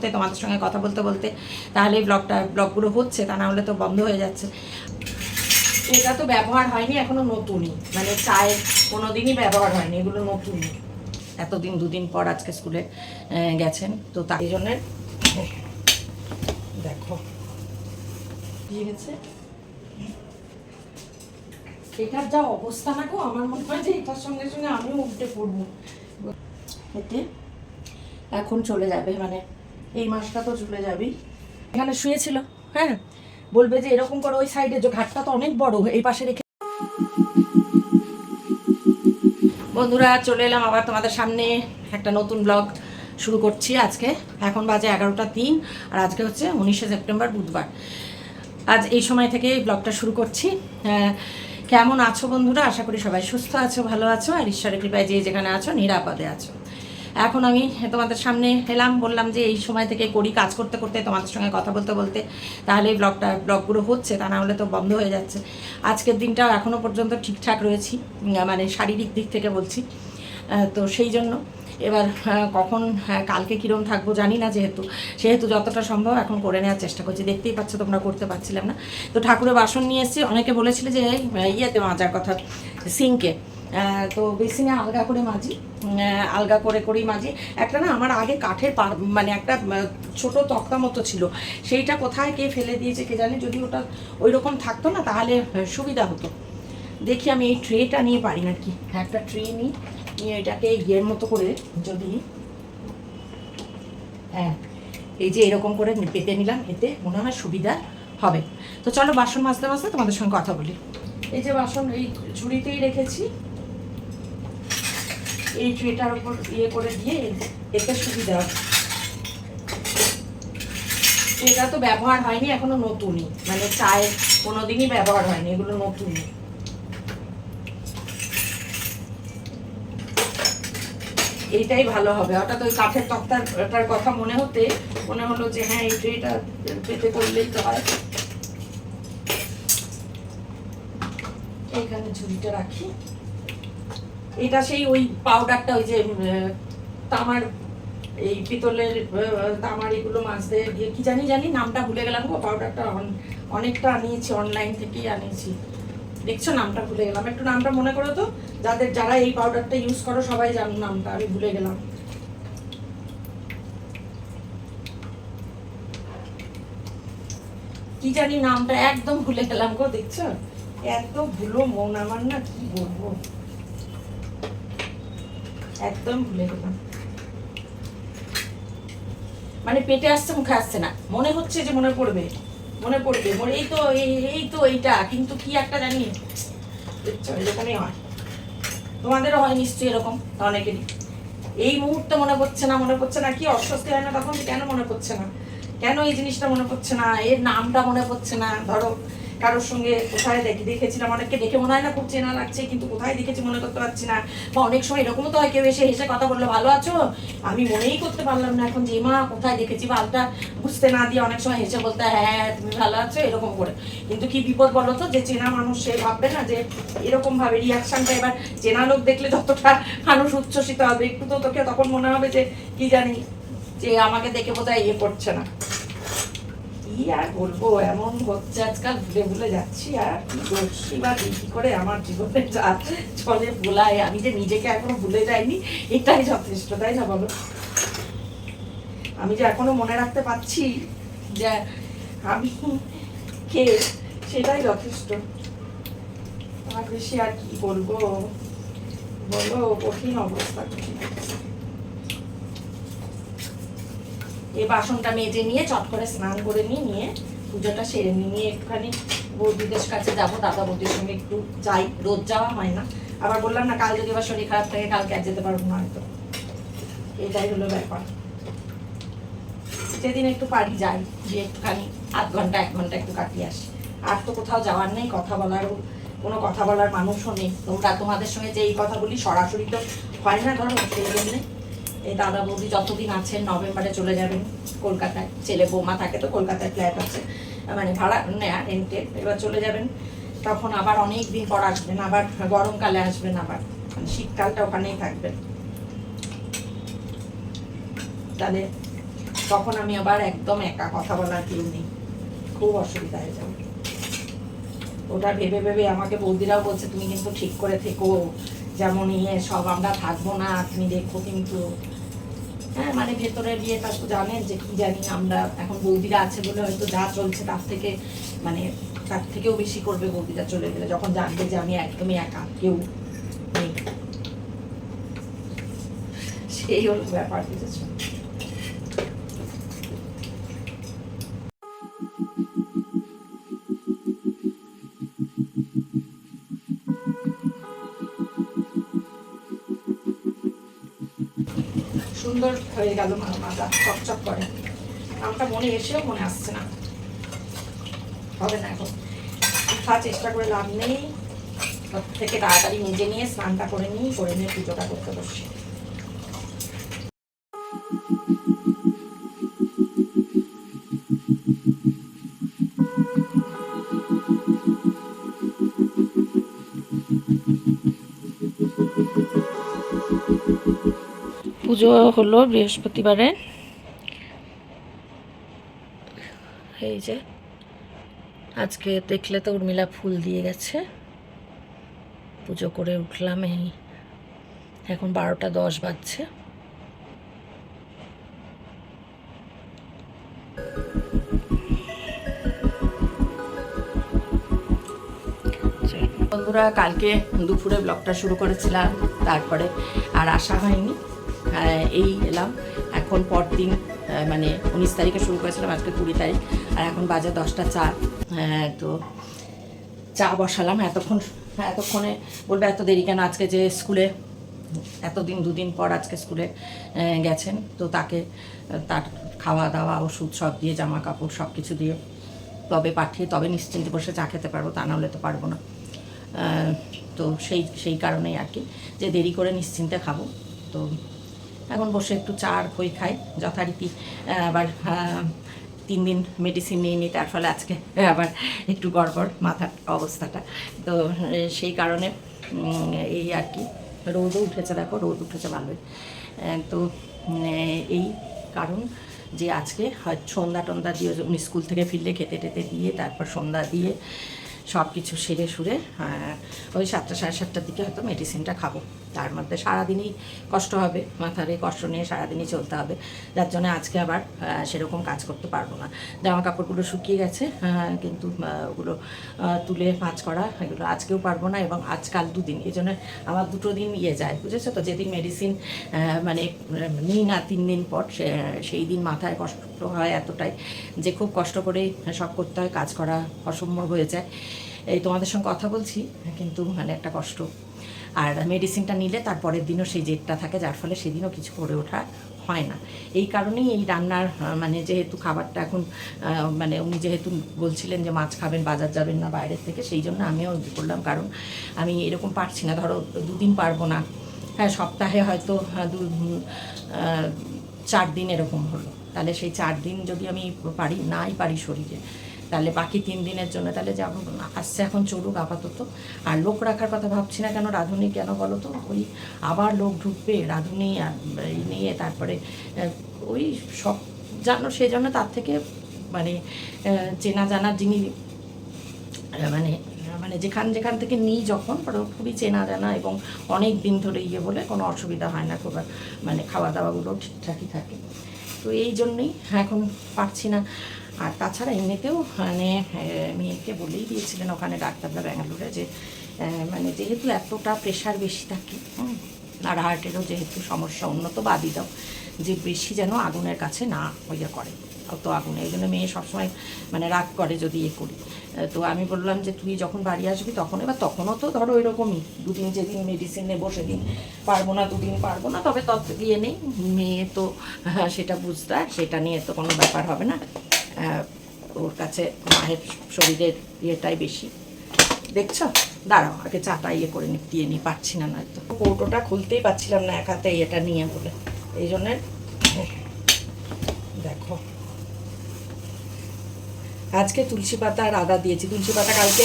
করতে, তোমাদের সঙ্গে কথা বলতে বলতে, তাহলে এই ব্লগটা ব্লগগুলো হচ্ছে, তা না হলে তো বন্ধ হয়ে যাচ্ছে। এটা তো ব্যবহার হয়নি, এখনও নতুনই। মানে চায়ের কোনো দিনই ব্যবহার হয়নি, এগুলো নতুনই। এতদিন, দুদিন পর আজকে স্কুলে গেছেন, তো তাই জন্য দেখো। গেছে এটার যা অবস্থা না গো, আমার মনে হয় যে এটার সঙ্গে সঙ্গে আমিও উঠে পড়ব। এখন চলে যাবে মানে এই মাসটা তো চলে যাবেই এখানে শুয়েছিল হ্যাঁ? বলবে যে এরকম করে ওই সাইডে যে ঘাটটা তো অনেক বড় এই পাশে রেখে বন্ধুরা চলে এলাম আবার তোমাদের সামনে। একটা নতুন ব্লগ শুরু করছি আজকে। এখন বাজে এগারোটা তিন আর আজকে হচ্ছে উনিশে সেপ্টেম্বর বুধবার। আজ এই সময় থেকে এই ব্লগটা শুরু করছি। আহ, কেমন আছো বন্ধুরা? আশা করি সবাই সুস্থ আছো ভালো আছো আর ঈশ্বরের কৃপায় যে যেখানে আছো নিরাপদে আছো। এখন আমি তোমাদের সামনে এলাম বললাম যে এই সময় থেকে করি কাজ করতে করতে তোমাদের সঙ্গে কথা বলতে বলতে। তাহলে এই ব্লগটা ব্লগগুলো হচ্ছে তা না হলে তো বন্ধ হয়ে যাচ্ছে। আজকের দিনটাও এখনও পর্যন্ত ঠিকঠাক রয়েছি মানে শারীরিক দিক থেকে বলছি। তো সেই জন্য এবার কখন হ্যাঁ, কালকে কীরকম থাকব জানি না যেহেতু। সেহেতু যতটা সম্ভব এখন করে নেওয়ার চেষ্টা করছি। দেখতেই পাচ্ছ তোমরা করতে পারছিলাম না। তো ঠাকুরের বাসন নিয়ে এসেছি। অনেকে বলেছিলে যে ইয়েতে মাজার কথা সিঙ্কে। তো বেসিনে আলগা করে মাজি আলগা করে করেই মাজি। একটা না আমার আগে কাঠের মানে একটা ছোট তক্তা মতো ছিল। সেইটা কোথায় কে ফেলে দিয়েছে কে জানে, যদি ওটা ওই রকম থাকতো না, তাহলে সুবিধা হতো। দেখি আমি এই ট্রেটা নিয়ে পারি নাকি? একটা ট্রে নিই নিয়ে এটাকে ইয়ের মতো করে যদি হ্যাঁ এই যে এরকম করে পেতে নিলাম, এতে মনে হয় সুবিধা হবে। তো চলো বাসন মাজতে মাজতে তোমাদের সঙ্গে কথা বলি। এই যে বাসন, এই ঝুড়িতেই রেখেছি। এই ট্রেটার উপর ইয়ে করে দিয়ে এতে সুবিধা। এটা তো ব্যবহার হয়নি, এখনও নতুনই। মানে চায়ের কোনোদিনই ব্যবহার হয়নি, এগুলো নতুনই। এইটাই ভালো হবে। হঠাৎ ওই কাঠের তক্তাটার কথা মনে হতে, মনে হলো যে হ্যাঁ এই ট্রেটা পেতে করলেই তো হয়। এইখানে ঝুড়িটা রাখি। এটা সেই ওই পাউডারটা ওই যে তামার, এই পিতলের তামার এগুলো মাছতে দিয়ে কি জানি জানি নামটা ভুলে গেলাম গো পাউডারটা অনেকটা আনিয়েছি অনলাইন থেকেই আনিয়েছি। দেখছ, নামটা ভুলে গেলাম। একটু নামটা মনে করো তো, যাদের, যারা এই পাউডারটা ইউজ করো, সবাই জানো, নামটা, আমি ভুলে গেলাম। কি জানি নামটা একদম ভুলে গেলাম গো, দেখছ? এত ভুলো মন আমার না, কি বলব? একদম ভুলে গেলাম। মানে পেটে আসছে, মুখে আসছে না। মনে হচ্ছে যে মনে পড়বে মনে পড়বে, মনে এই তো, এই- তো এইটা, কিন্তু কি একটা জানি এরকমই হয়। তোমাদেরও হয় নিশ্চয়ই এরকম, অনেকেরই। এই মুহূর্তে মনে পড়ছে না, মনে পড়ছে না, কি অস্বস্তি হয় না তখন কেন মনে পড়ছে না? কেন এই জিনিসটা মনে পড়ছে না? এর নামটা মনে পড়ছে না? ধরো কারোর সঙ্গে কোথায় দেখি দেখেছিলাম। অনেককে দেখে মনে হয় না খুব চেনা লাগছে, কিন্তু কোথায় দেখেছি মনে করতে পারছি না। বা অনেক সময় এরকমও তো হয় কেউ এসে হেসে কথা বলল, ভালো আছো? আমি মনেই করতে পারলাম না, এখন যে মা, কোথায় দেখেছি বা হালটা বুঝতে না দিয়ে অনেক সময় হেসে বলতে হ্যাঁ তুমি ভালো আছো? এরকম করে। কিন্তু কি বিপদ বলো তো, যে চেনা মানুষ সে ভাববে না যে এরকম ভাবে রিয়াকশনটা এবার চেনা লোক দেখলে যতটা মানুষ উচ্ছ্বসিত হবে। একটু তো তোকে তখন মনে হবে যে, কি জানি, যে আমাকে দেখে বোধহয় ইয়ে করছে না। কি আর বলব? এমন হচ্ছে আজকাল, ভুলে ভুলে যাচ্ছি। আর বা কি করে আমার জীবনে যা চলে ভোলায়, আমি যে নিজেকে এখনও ভুলে যাইনি, এটাই যথেষ্ট, তাই না বলো? আমি যে এখনও মনে রাখতে পারছি যে আমি কে, সেটাই যথেষ্ট। আর বেশি আর কি বলব? বলো, কঠিন অবস্থা, কঠিন অবস্থা। এই বাসনটা মেজে নিয়ে, চট করে স্নান করে নিয়ে নিয়ে পুজোটা সেরে নিয়ে একটুখানি বৌদিদের কাছে যাব, দাদা বৌদির সঙ্গে একটু যাই, রোজ যাওয়া হয় না। আবার বললাম না, কাল যদি আবার শরীর খারাপ থাকে, কালকে আর যেতে পারব না হয়তো। এটাই হলো ব্যাপার। যেদিন একটু পারি যাই যে একটুখানি আধ ঘণ্টা, এক ঘণ্টা একটু কাটিয়ে আসি। আর তো কোথাও যাওয়ার নেই, কথা বলারও কোনো কথা বলার মানুষও নেই। তোমরা তোমাদের সঙ্গে যে এই কথা বলি, সরাসরি তো হয় না ধরো, সেই জন্যে এই দাদা বৌদি যতদিন আছেন, নভেম্বরে চলে যাবেন কলকাতায়। ছেলে বৌমা থাকে তো, কলকাতায় ফ্ল্যাট আছে। মানে ভাড়া রেন্টে এবার চলে যাবেন, তখন আবার অনেক দিন পর আসবেন, আবার গরমকালে আসবেন আবার। মানে শীতকালটা ওখানেই থাকবেন তাহলে তখন আমি আবার একদম একা কথা বলার কেউ নেই। খুব অসুবিধা হয়ে যাবে। ওটা ভেবে ভেবে আমাকে বৌদিরাও বলছে, তুমি কিন্তু ঠিক করে থেকো। যেমন ইয়ে সব আমরা থাকব না, তুমি দেখো কিন্তু হ্যাঁ মানে ভেতরে গিয়ে তা জানেন যে কি জানি আমরা এখন বৌদিরা আছে বলে হয়তো যা চলছে তার থেকে মানে তার থেকেও বেশি করবে বৌদিরা চলে গেলে। যখন জানবে যে আমি একদমই একা, কেউ সেই হলো ব্যাপার, বুঝেছ? সুন্দর হয়ে গেল মা মাজা, চকচক করে। নামটা মনে এসেও মনে আসছে না। হবে না এখন। উঠা চেষ্টা করে লাভ নেই। থেকে তাড়াতাড়ি নিজে নিয়ে স্নানটা করে নিই, করে নিয়ে পুজোটা করতে বসছি। পুজো হলো বৃহস্পতিবারে। এই যে, আজকে দেখলে তো উর্মিলা ফুল দিয়ে গেছে। পুজো করে উঠলাম এই, এখন বারোটা দশ বাজছে। বন্ধুরা, কালকে দুপুরে ব্লগটা শুরু করেছিলাম, তারপরে আর আসা হয়নি। এই এলাম। এখন পরদিন আহ, মানে উনিশ তারিখে শুরু করেছিলাম আজকে কুড়ি তারিখ। আর এখন বাজে দশটা চার হ্যাঁ, তো চা বসালাম। এতক্ষণ এতক্ষণে বলবে এত দেরি কেন? আজকে যে স্কুলে এতদিন দুদিন পর আজকে স্কুলে গেছেন। তো তাকে তার খাওয়া দাওয়া ওষুধ সব দিয়ে জামা কাপড় সব কিছু দিয়ে তবে পাঠিয়ে তবে নিশ্চিন্তে বসে চা খেতে পারব তা নাহলে তো পারব না। তো সেই সেই কারণেই আর কি। যে দেরি করে নিশ্চিন্তে খাব তো এখন বসে একটু চা আর খই খাই, যথারীতি আবার তিন দিন মেডিসিন নিয়ে নিই তার ফলে আজকে আবার একটু গড়বড় মাথার অবস্থাটা। তো, সেই কারণে এই আর কি, রোদও উঠেছে দেখো, রোদ উঠেছে ভালোই। তো এই কারণ যে আজকে সন্ধ্যা টন্দা দিয়ে উনি স্কুল থেকে ফিরলে খেতে টেতে দিয়ে, তারপর সন্ধ্যা দিয়ে সব কিছু সেরে সুরে ওই সাতটা সাড়ে সাতটার দিকে হয়তো মেডিসিনটা খাব। তার মধ্যে সারাদিনই কষ্ট হবে, মাথার এই কষ্ট নিয়ে সারাদিনই চলতে হবে। যার জন্য আজকে আবার সেরকম কাজ করতে পারব না। জামা কাপড়গুলো শুকিয়ে গেছে কিন্তু ওগুলো তুলে ভাঁজ করা, এগুলো আজকেও পারব না এবং আজকাল দুদিন। এই জন্য আমার দুটো দিন ইয়ে যায়, বুঝেছ তো? যেদিন মেডিসিন মানে নিই না তিন দিন পর সেই দিন মাথায় কষ্ট হয় এতটাই যে খুব কষ্ট করেই সব করতে হয়, কাজ করা অসম্ভব হয়ে যায়। এই তোমাদের সঙ্গে কথা বলছি, কিন্তু মানে একটা কষ্ট। আর মেডিসিনটা নিলে তার পরের দিনও সেই জেদটা থাকে, যার ফলে সেদিনও কিছু করে ওঠা হয় না। এই কারণেই এই রান্নার মানে যেহেতু খাবারটা এখন মানে উনি যেহেতু বলছিলেন যে মাছ খাবেন, বাজার যাবেন না বাইরের থেকে, সেই জন্য আমিও করলাম। কারণ আমি এরকম পারছি না। ধরো দুদিন পারব না। হ্যাঁ সপ্তাহে হয়তো দু চার দিন এরকম হলো। তাহলে সেই চার দিন যদি আমি পারি, নাই পারি শরীরে তাহলে বাকি তিন দিনের জন্য তাহলে যাব না আসছে এখন চলুক আপাতত। আর লোক রাখার কথা ভাবছি না কেন, রাঁধুনি কেন বলো তো? ওই আবার লোক ঢুকবে, রাঁধুনি নিয়ে তারপরে ওই সব জানো সেই জন্য তার থেকে মানে চেনা জানার যিনি মানে মানে যেখান যেখান থেকে নিই যখন খুবই চেনা জানা এবং অনেক দিন ধরে ইয়ে বলে কোনো অসুবিধা হয় না, খুব মানে খাওয়া দাওয়াগুলো ঠিকঠাকই থাকে। তো এই জন্যই এখন পারছি না। আর তাছাড়া এমনিতেও মানে মেয়েকে বলেই দিয়েছিলেন ওখানে ডাক্তাররা ব্যাঙ্গালোরে যে মানে যেহেতু এতটা প্রেশার বেশি থাকে আর হার্টেরও যেহেতু সমস্যা উন্নত বাদই দাও যে বেশি যেন আগুনের কাছে না ইয়ে করে। অত আগুন এই জন্য মেয়ে সবসময় মানে রাগ করে যদি ইয়ে করি। তো আমি বললাম যে তুই যখন বাড়ি আসবি তখন এবার তখনও তো ধরো এরকমই দুদিন যেদিন মেডিসিন নেব সেদিন পারব না দুদিন পারব না তবে তত দিয়ে নেই। মেয়ে তো হ্যাঁ, সেটা বুঝতে সেটা নিয়ে তো কোনো ব্যাপার হবে না। ওর কাছে মায়ের শরীরের ইয়েটাই বেশি। দেখছ? দাঁড়াও, আগে চাটা ইয়ে করে নি, দিয়ে নিই পাচ্ছি না নয়তো। কৌটোটা খুলতেই পাচ্ছিলাম না এক হাতে এটা নিয়ে বলে। এই জন্যে দেখো। আজকে তুলসী পাতা আর আদা দিয়েছি। তুলসী পাতা কালকে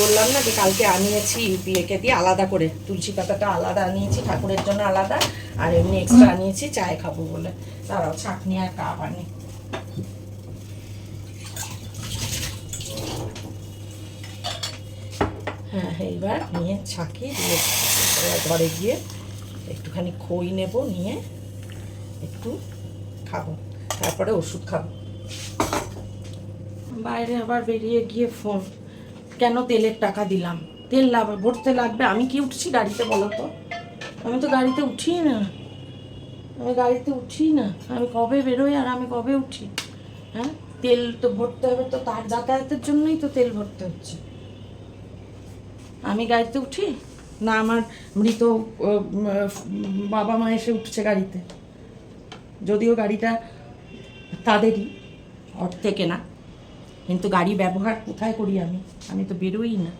বললাম না যে কালকে আনিয়েছি বিয়েকে দিয়ে আলাদা করে। তুলসী পাতাটা আলাদা আনিয়েছি, ঠাকুরের জন্য আলাদা, আর এমনি এক্সট্রা আনিয়েছি, চায় খাব বলে। দাঁড়াও ছাকনি আর কাপ আনি। এইবার নিয়ে ছাঁকি দিয়ে ঘরে গিয়ে একটুখানি খই নেব, নিয়ে একটু খাব। তারপরে ওষুধ খাব। বাইরে আবার বেরিয়ে গিয়ে ফোন, কেন তেলের টাকা দিলাম? তেল লাভ, ভরতে লাগবে, আমি কি উঠছি গাড়িতে বলো তো? আমি তো গাড়িতে উঠি না। আমি গাড়িতে উঠি না। আমি কবে বেরোই আর আমি কবে উঠি? হ্যাঁ তেল তো ভরতে হবে, তো তার যাতায়াতের জন্যই তো তেল ভরতে হচ্ছে। আমি গাড়িতে উঠি, না আমার মৃত বাবা মা এসে উঠছে গাড়িতে। যদিও গাড়িটা তাদেরই অর্থে না, কিন্তু গাড়ি ব্যবহার কোথায় করি আমি? আমি তো বেরোই না।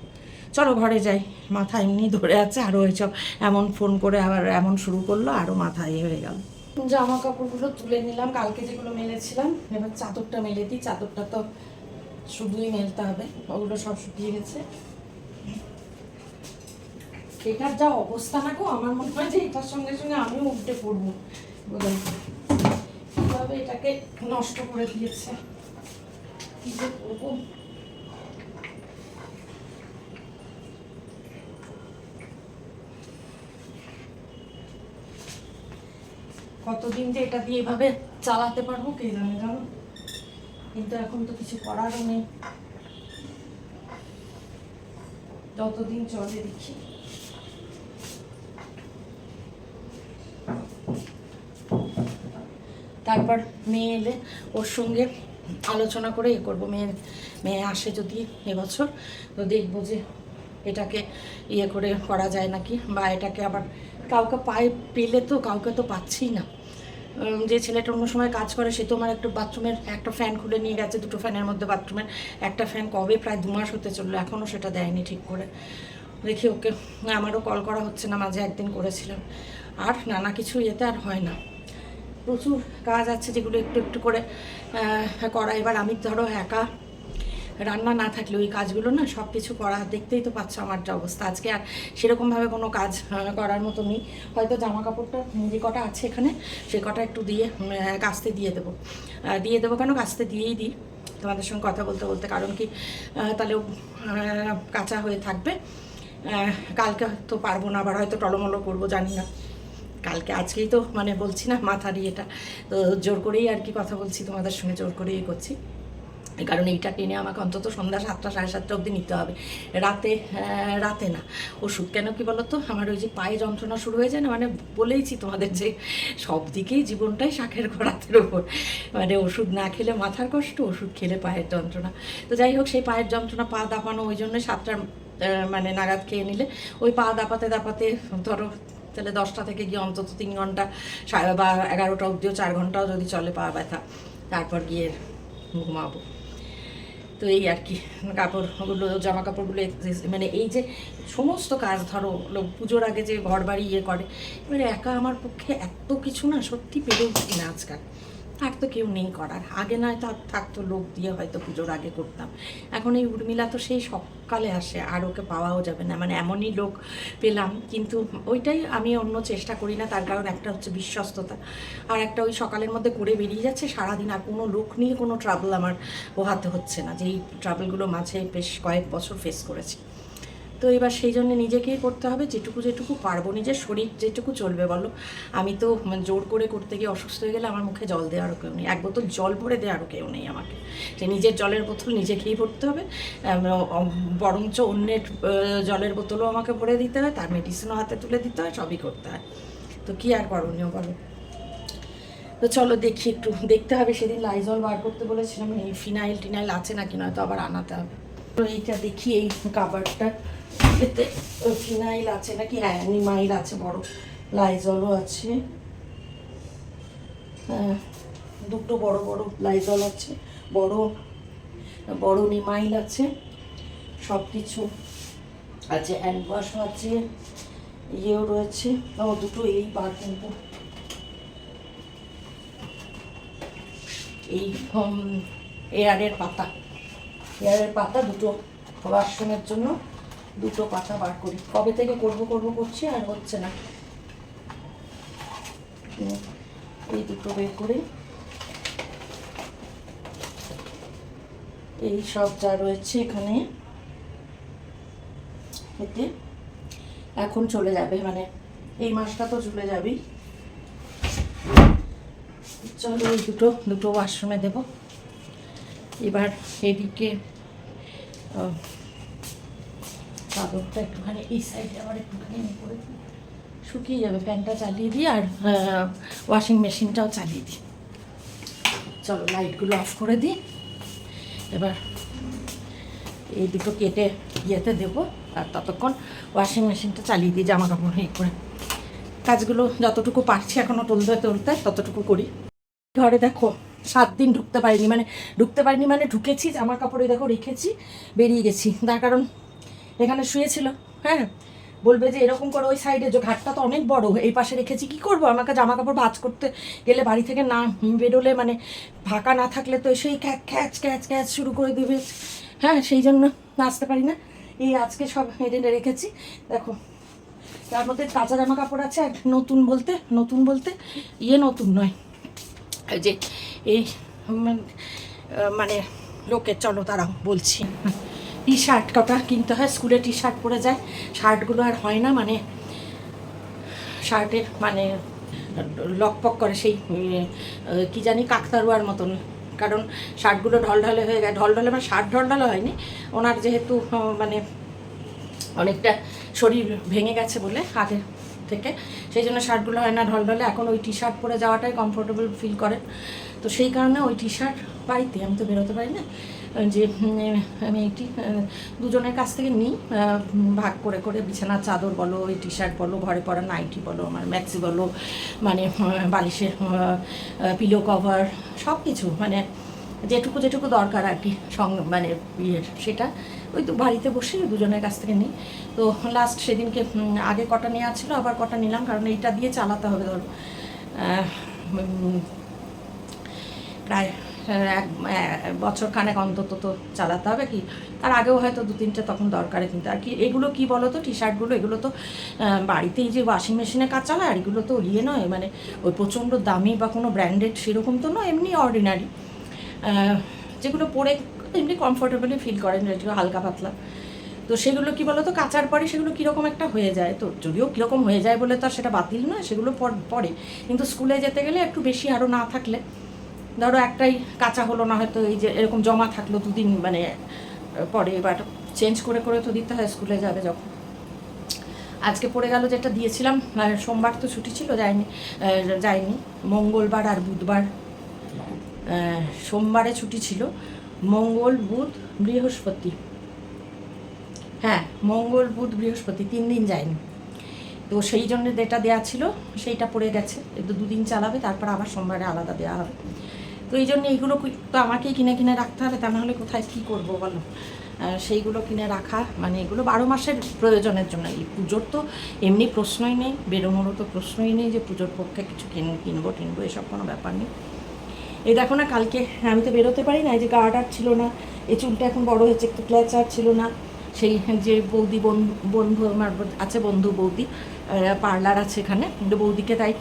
চলো ঘরে যাই, মাথা এমনি ধরে আছে আরও এসব এমন ফোন করে আবার এমন শুরু করল আরও মাথা এ হয়ে গেল। জামা কাপড়গুলো তুলে নিলাম, কালকে যেগুলো মেলেছিলাম, এবার চাদরটা মেলে দিই, চাদরটা তো শুধুই মেলতে হবে, ওগুলো সব শুকিয়ে গেছে। এটার যা অবস্থা না গো, আমার মনে হয় যে এটার সঙ্গে সঙ্গে আমিও উল্টে পড়ব। বোধহয়। কীভাবে এটাকে নষ্ট করে দিয়েছে। কি যে করব? কতদিন যে এটা দিয়ে এভাবে চালাতে পারব কে জানে জানো? কিন্তু এখন তো কিছু করারও নেই। যতদিন চলে দেখি। তারপর মেয়ে এলে ওর সঙ্গে আলোচনা করে এ করব। মেয়ে মেয়ে আসে যদি এবছর, তো দেখব যে এটাকে ইয়ে করে করা যায় নাকি বা এটাকে আবার কাউকে পায়ে পেলে তো কাউকে তো পাচ্ছিই না। যে ছেলেটা অন্য সময় কাজ করে, সে তো আমার একটু বাথরুমের একটা ফ্যান খুলে নিয়ে গেছে, দুটো ফ্যানের মধ্যে বাথরুমের একটা ফ্যান কবে প্রায় দু মাস হতে চলল, এখনও সেটা দেয়নি ঠিক করে। দেখি ওকে, আমারও কল করা হচ্ছে না, মাঝে একদিন করেছিলাম। আর নানা কিছু ইয়েতে আর হয় না। প্রচুর কাজ আছে যেগুলো একটু একটু করে করা। এবার আমি ধরো একা, রান্না না থাকলে ওই কাজগুলো না সব কিছু করা, দেখতেই তো পাচ্ছ আমার যা অবস্থা। আজকে আর সেরকমভাবে কোনো কাজ করার মতো নেই। হয়তো জামা কাপড়টা যে কটা আছে এখানে, সে কটা একটু দিয়ে কাস্তে দিয়ে দেবো। দিয়ে দেবো কেন? কাস্তে দিয়েই দিই। তোমাদের সঙ্গে কথা বলতে বলতে, কারণ কি তাহলে কাঁচা হয়ে থাকবে। কালকে তো পারব না, আবার হয়তো টলমলো করব, জানি না। কালকে আজকেই তো মানে বলছি না মাথার ইয়েটা তো জোর করেই আর কি কথা বলছি, তোমাদের সঙ্গে জোর করেই করছি। কারণ এইটা টেনে আমাকে অন্তত সন্ধ্যা সাতটা, সাড়ে সাতটা অবধি নিতে হবে। রাতে রাতে না। ওষুধ কেন কি বলতো? আমার ওই যে পায়ে যন্ত্রণা শুরু হয়ে যায় না? মানে বলেইছি তোমাদের যে সব দিকেই জীবনটাই শাখের করাতের ওপর মানে ওষুধ না খেলে মাথার কষ্ট, ওষুধ খেলে পায়ের যন্ত্রণা। তো যাই হোক, সেই পায়ের যন্ত্রণা পা দাপানো ওই জন্য সাতটার মানে নাগাদ খেয়ে নিলে। ওই পা দাপাতে দাপাতে ধরো তাহলে দশটা থেকে গিয়ে অন্তত তিন ঘণ্টা, সাড়ে বা এগারোটা অবধিও চার ঘন্টাও যদি চলে পাওয়া ব্যথা, তারপর গিয়ে ঘুমাবো। তো এই আর কি কাপড়গুলো জামা কাপড়গুলো মানে এই যে সমস্ত কাজ ধরো, লোক পুজোর আগে যে ঘর বাড়ি ইয়ে করে এবারে একা আমার পক্ষে এত কিছু না সত্যি পেরে উঠছি না আজকাল। আর তো কেউ নেই করার। আগে নয় তো থাকতো লোক দিয়ে হয়তো পুজোর আগে করতাম। এখন এই উর্মিলা তো সেই সকালে আসে, আর ওকে পাওয়াও যাবে না। মানে এমনই লোক পেলাম, কিন্তু ওইটাই আমি অন্য চেষ্টা করি না, তার কারণ একটা হচ্ছে বিশ্বস্ততা। আর একটা ওই সকালের মধ্যে করে বেরিয়ে যাচ্ছে সারাদিন, আর কোনো লোক নিয়ে কোনো ট্রাবল আমার পোহাতে হচ্ছে না। যে এই ট্রাবলগুলো মাঝে বেশ কয়েক বছর ফেস করেছি। তো এবার সেই জন্য নিজেকেই করতে হবে, যেটুকু যেটুকু পারব, নিজের শরীর যেটুকু চলবে, বলো। আমি তো জোর করে করতে গিয়ে অসুস্থ হয়ে গেলে আমার মুখে জল দেওয়ারও কেউ নেই। এক বোতল জল ভরে দেওয়ারও কেউ নেই আমাকে। যে নিজের জলের বোতল নিজেকেই ভরতে হবে। বরঞ্চ অন্যের জলের বোতলও আমাকে ভরে দিতে হয়, তার মেডিসিনও হাতে তুলে দিতে হয়, সবই করতে হয়। তো কি আর করণীয় বলো? তো চলো দেখি একটু, দেখতে হবে। সেদিন লাইজল বার করতে বলেছিলাম, এই ফিনাইল টিনাইল আছে নাকি নয়তো আবার আনাতে হবে। তো এইটা দেখি, এই কাবারটা এতে ফিনাইল আছে নাকি? হ্যাঁ নিমাইল আছে, বড়। লাইজলও আছে। হ্যাঁ দুটো বড় বড় লাইজল আছে, বড় বড় নিমাইল আছে সব কিছু আছে হ্যান্ডওয়াশও আছে, ইয়েও রয়েছে। ও, দুটো এই বার কিন্তু। এই এয়ারের পাতা। এয়ারের পাতা দুটো ওয়াশরুমের জন্য। দুটো পাতা বার করি। কবে থেকে করব করব করছি আর হচ্ছে না। এই দুটো বের করে। এই সব যা রয়েছে এখানে এতে এখন চলে যাবে মানে এই মাসটা তো চলে যাবেই। চলো এই দুটো দুটো ওয়াশরুমে দেবো। এবার এদিকে চাদরটা একটুখানি এই সাইডে আবার একটুখানি করে দিই। শুকিয়ে যাবে ফ্যানটা চালিয়ে দিই আর ওয়াশিং মেশিনটাও চালিয়ে দিই। চলো লাইটগুলো অফ করে দিই। এবার এই দুটো কেটে ইয়েতে দেবো আর ততক্ষণ ওয়াশিং মেশিনটা চালিয়ে দিই জামা কাপড় ইয়ে করে। কাজগুলো যতটুকু পারছি এখনও তুলতে তুলতে ততটুকু করি। ঘরে দেখো, সাত দিন ঢুকতে পারিনি মানে ঢুকতে পারিনি মানে ঢুকেছি জামা কাপড়ে দেখো রেখেছি, বেরিয়ে গেছি। তার কারণ এখানে শুয়েছিল হ্যাঁ? বলবে যে এরকম করে ওই সাইডে যে ঘাটটা তো অনেক বড় এই পাশে রেখেছি কি করব? আমাকে জামা কাপড় ভাঁজ করতে গেলে বাড়ি থেকে না বেরোলে মানে ফাঁকা না থাকলে তো সেই খ্যাচ খ্যাচ খ্যাচ খ্যাচ শুরু করে দেবে। হ্যাঁ সেই জন্য আসতে পারি না। এই আজকে সব এনে রেখেছি। দেখো তার মধ্যে কাঁচা জামা কাপড় আছে আর নতুন বলতে নতুন বলতে ইয়ে নতুন নয়। যে এই মানে, মানে লোকের চলো তারাও বলছি। টি শার্ট কটা কিনতে হয়, স্কুলে টি শার্ট পরে যায়। শার্টগুলো আর হয় না মানে শার্টের মানে লকপক করে সেই কি জানি কাকতারুয়ার মতন। কারণ শার্টগুলো ঢলঢলে হয়ে গেছে। ঢলঢলে মানে শার্ট ঢলঢলে হয়নি। ওনার যেহেতু মানে অনেকটা শরীর ভেঙে গেছে বলে আগের থেকে, সেই জন্য শার্টগুলো হয় না ঢলঢলে। এখন ওই টি শার্ট পরে যাওয়াটাই কমফোর্টেবল ফিল করেন। তো সেই কারণে ওই টি শার্ট বাড়িতে, আমি তো বেরোতে পারি না। যে আমি একটি দুজনের কাছ থেকে নিই ভাগ করে করে বিছানার চাদর বলো ওই টি শার্ট বলো, ঘরে পরা নাইটি বলো, আমার ম্যাক্সি বলো মানে বালিশের পিলো কভার সব কিছু মানে যেটুকু যেটুকু দরকার আর কি মানে ইয়ের, সেটা, ওই তো বাড়িতে বসে দুজনের কাছ থেকে নিই। তো লাস্ট সেদিনকে আগে কটা নেওয়া ছিল, আবার কটা নিলাম, কারণ এইটা দিয়ে চালাতে হবে ধরো। প্রায় এক বছর খানেক অন্তত তো চালাতে হবে কি? তার আগেও হয়তো দু, তিনটে তখন দরকারে কিন্তু। আর কি, এগুলো কি বলো তো টি শার্টগুলো এগুলো তো বাড়িতেই যে ওয়াশিং মেশিনে কাঁচা হয় আর এগুলো তো ইয়ে নয়। মানে ওই প্রচণ্ড দামি বা কোনো ব্র্যান্ডেড সেরকম তো নয়, এমনি অর্ডিনারি যেগুলো পরে এমনি কমফোর্টেবলি ফিল করেন, যেগুলো হালকা পাতলা। তো সেগুলো কি বলো তো কাচার পরে সেগুলো কীরকম একটা হয়ে যায়। তো যদিও কীরকম হয়ে যায় বলে তো আর সেটা বাতিল নয়, সেগুলো পরে কিন্তু স্কুলে যেতে গেলে একটু বেশি আরও না থাকলে ধরো একটাই কাঁচা হলো, না হয়তো এই যে এরকম জমা থাকল দুদিন মানে পরে এবার চেঞ্জ করে করে তো দিতে হয়, স্কুলে যাবে যখন। আজকে পড়ে গেল যেটা দিয়েছিলাম সোমবার তো ছুটি ছিল, যায়নি যায়নি, মঙ্গলবার আর বুধবার। সোমবারে ছুটি ছিল, মঙ্গল, বুধ, বৃহস্পতি। হ্যাঁ মঙ্গল, বুধ, বৃহস্পতি, তিন দিন যায়নি। তো সেই জন্য যেটা দেওয়া ছিল, সেইটা পড়ে গেছে, একটু দুদিন চালাবে, তারপর আবার সোমবারে আলাদা দেওয়া হবে। তো এই জন্য এইগুলো তো আমাকেই কিনে কিনে রাখতে হবে, তা নাহলে কোথায় কী করব বলো? সেইগুলো কিনে রাখা মানে এগুলো বারো মাসের প্রয়োজনের জন্য। এই পুজোর তো এমনি প্রশ্নই নেই, বেরোনোরও তো প্রশ্নই নেই যে পুজোর পক্ষে কিছু কিন কিনবো টিনবো, এসব কোনো ব্যাপার নেই। এই দেখো না কালকে, আমি তো বেরোতে পারি না, এই যে গার্ডার ছিল না, এই চুলটা এখন বড় হয়েছে, একটু ক্ল্যাচার ছিল না। সেই যে বৌদি বন্ধু আমার আছে বন্ধু বৌদি পার্লার আছে এখানে, কিন্তু বৌদিকে তাই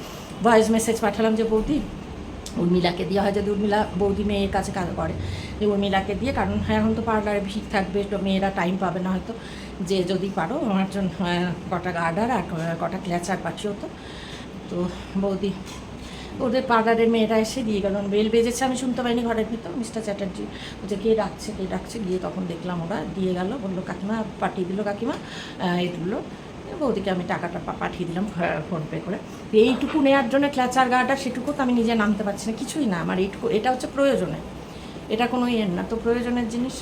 ভয়েস মেসেজ পাঠালাম যে বৌদি উর্মিলাকে দিয়ে হয় যদি উর্মিলা বৌদি মেয়ের কাছে কাজ করে যে উর্মিলাকে দিয়ে কারণ হ্যাঁ এখন তো পার্লারে ভিড় থাকবে মেয়েরা টাইম পাবে না হয়তো। যে যদি পারো আমার জন্য আহ, কটা গার্ডার আর কটা ক্ল্যাচার পাঠিও তো। তো বৌদি ওদের পার্লারের মেয়েরা এসে দিয়ে গেল। বেল বেজেছে আমি শুনতে পাইনি ঘরের ভিতর মিস্টার চ্যাটার্জি। যে কে ডাকছে কে ডাকছে? গিয়ে তখন দেখলাম ওরা দিয়ে গেল বলল কাকিমা পাঠিয়ে দিল কাকিমা এগুলো বৌদিকে আমি টাকাটা পাঠিয়ে দিলাম ফোনপে করে। এইটুকু নেওয়ার জন্য ক্ল্যাচার গার্ডার সেটুকু তো আমি নিজে নামতে পারছি না, কিছুই না আমার এইটুকু এটা হচ্ছে প্রয়োজনে। এটা কোনো ইয়ের না, তো প্রয়োজনের জিনিস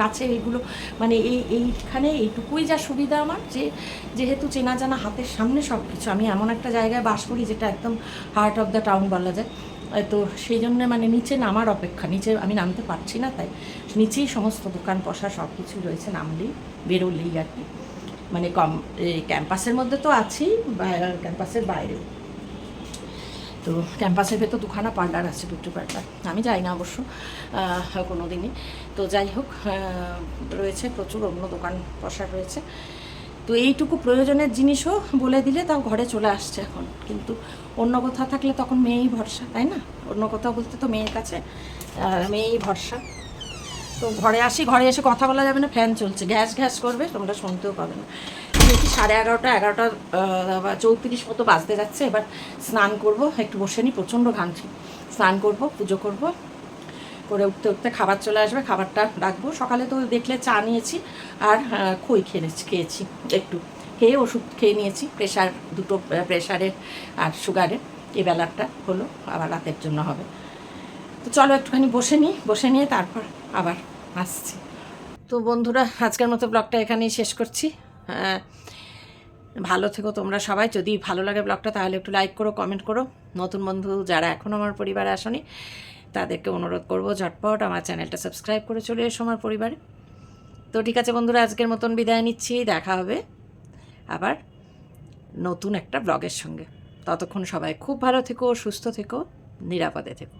কাছে এইগুলো মানে এই এইখানে এইটুকুই যা সুবিধা আমার, যে যেহেতু চেনা জানা হাতের সামনে সব কিছু আমি এমন একটা জায়গায় বাস করি যেটা একদম হার্ট অফ দ্য টাউন বলা যায়। তো সেই জন্য মানে নিচে নামার অপেক্ষা, নিচে আমি নামতে পারছি না, তাই নিচেই সমস্ত দোকান পশা সব কিছু রয়েছে, নামলেই, বেরোলেই আর কি। মানে কম, এই ক্যাম্পাসের মধ্যে তো আছেই বা- ক্যাম্পাসের বাইরেও। তো ক্যাম্পাসের ভেতর দুখানা পার্লার আছে বিউটি পার্লার। আমি যাই না অবশ্য কোনো দিনই তো যাই হোক রয়েছে প্রচুর, অন্য দোকান বসার রয়েছে। তো এইটুকু প্রয়োজনের জিনিসও বলে দিলে তাও ঘরে চলে আসছে এখন। কিন্তু অন্য কোথাও থাকলে তখন মেয়েই ভরসা, তাই না? অন্য কোথাও বলতে তো মেয়ের কাছে মেয়েই ভরসা। তো ঘরে আসি, ঘরে এসে কথা বলা যাবে না ফ্যান চলছে। গ্যাস ঘ্যাস করবে, তোমরা শুনতেও পাবে না। দেখি সাড়ে এগারোটা এগারোটা চৌত্রিশ মতো বাজতে যাচ্ছে, এবার স্নান করব, একটু বসে নিই প্রচণ্ড ঘামছি। স্নান করব, পুজো করব, করে উঠতে উঠতে খাবার চলে আসবে, খাবারটা রাখব। সকালে তো দেখলে চা নিয়েছি আর খই খেয়েছি খেয়েছি একটু। খেয়ে ওষুধ খেয়ে নিয়েছি প্রেশার দুটো প্রেশারের আর সুগারের এই বেলাটা হলো, আবার রাতের জন্য হবে। তো চলো একটুখানি বসে নিই বসে নিয়ে তারপর আবার আসছি। তো বন্ধুরা আজকের মতো ব্লগটা এখানেই শেষ করছি। হ্যাঁ, ভালো থেকো তোমরা সবাই। যদি ভালো লাগে ব্লগটা তাহলে একটু লাইক করো কমেন্ট করো। নতুন বন্ধু যারা এখনও আমার পরিবারে আসনি তাদেরকে অনুরোধ করব ঝটপট আমার চ্যানেলটা সাবস্ক্রাইব করে চলে এসো আমার পরিবারে। তো ঠিক আছে বন্ধুরা আজকের মতন বিদায় নিচ্ছি। দেখা হবে আবার নতুন একটা ব্লগের সঙ্গে। ততক্ষণ সবাই খুব ভালো থেকো সুস্থ থেকো নিরাপদে থেকো।